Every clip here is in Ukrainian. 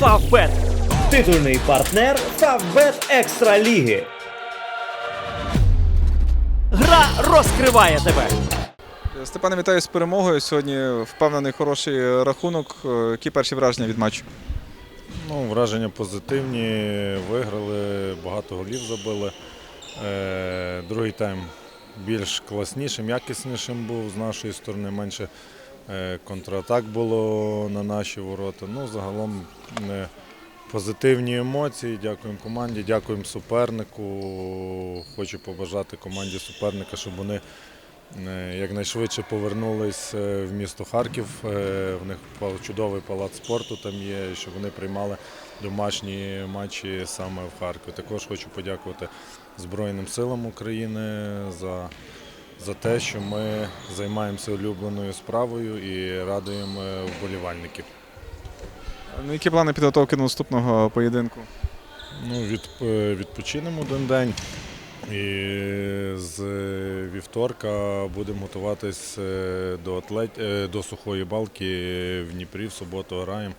Фавбет. Титульний партнер Фавбет Екстра Ліги. Гра розкриває тебе. Степане, вітаю з перемогою. Сьогодні впевнений хороший рахунок. Е, Які перші враження від матчу? Ну, враження позитивні, виграли, багато голів забили. Е, другий тайм більш класнішим, якіснішим був з нашої сторони, менше контратак було на наші ворота. Ну, загалом е, позитивні емоції. Дякуємо команді, дякуємо супернику. Хочу побажати команді суперника, щоб вони е, якнайшвидше повернулись е, в місто Харків. Е, В них чудовий палац спорту там є, щоб вони приймали домашні матчі саме в Харкові. Також хочу подякувати Збройним силам України за, за те, що ми займаємося улюбленою справою і радуємо вболівальників. Ну, які плани підготовки до наступного поєдинку? Ну, від, е, відпочинемо один день. І з вівторка будемо готуватись е, до, атлет... е, до сухої балки в Дніпрі в суботу граємо.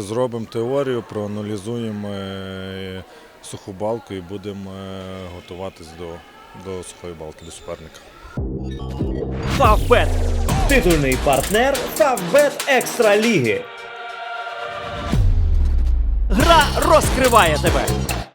Зробимо теорію, проаналізуємо е, суху балку і будемо е, готуватись до, до сухої балки, до суперника. Фавбет. Титульний партнер Фавбет Екстра Ліги. Гра розкриває тебе.